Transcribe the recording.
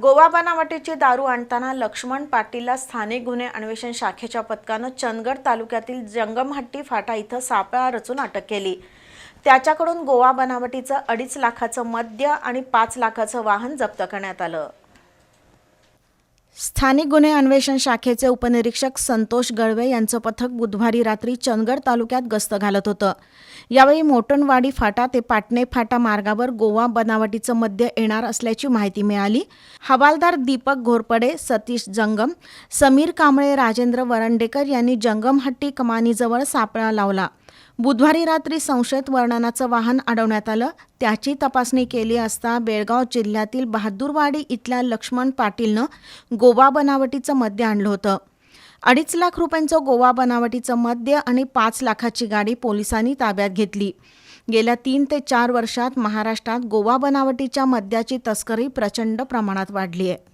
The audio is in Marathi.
गोवा बनावटीची दारू आणताना लक्ष्मण पाटीलला स्थानिक गुन्हे अन्वेषण शाखेच्या पथकानं चंदगड तालुक्यातील जंगमहट्टी फाटा इथं सापळा रचून अटक केली. त्याच्याकडून गोवा बनावटीचं अडीच लाखाचं मद्य आणि पाच लाखाचं वाहन जप्त करण्यात आलं. स्थानिक गुन्हे अन्वेषण शाखेचे उपनिरीक्षक संतोष गळवे यांचं पथक बुधवारी रात्री चंदगड तालुक्यात गस्त घालत होतं. यावेळी मोटणवाडी फाटा ते पाटणे फाटा मार्गावर गोवा बनावटीचं मद्य येणार असल्याची माहिती मिळाली. हवालदार दीपक घोरपडे सतीश जंगम समीर कांबळे राजेंद्र वरंडेकर यांनी जंगमहट्टी कमानीजवळ सापळा लावला. बुधवारी रात्री संशयित वर्णनाचं वाहन अडवण्यात आलं. त्याची तपासणी केली असता बेळगाव जिल्ह्यातील बहादूरवाडी इथल्या लक्ष्मण पाटीलनं गोवा बनावटीचं मद्य आणलं होतं. अडीच लाख रुपयांचं गोवा बनावटीचं मद्य आणि पाच लाखाची गाडी पोलिसांनी ताब्यात घेतली. गेल्या तीन ते चार वर्षात महाराष्ट्रात गोवा बनावटीच्या मद्याची तस्करी प्रचंड प्रमाणात वाढली आहे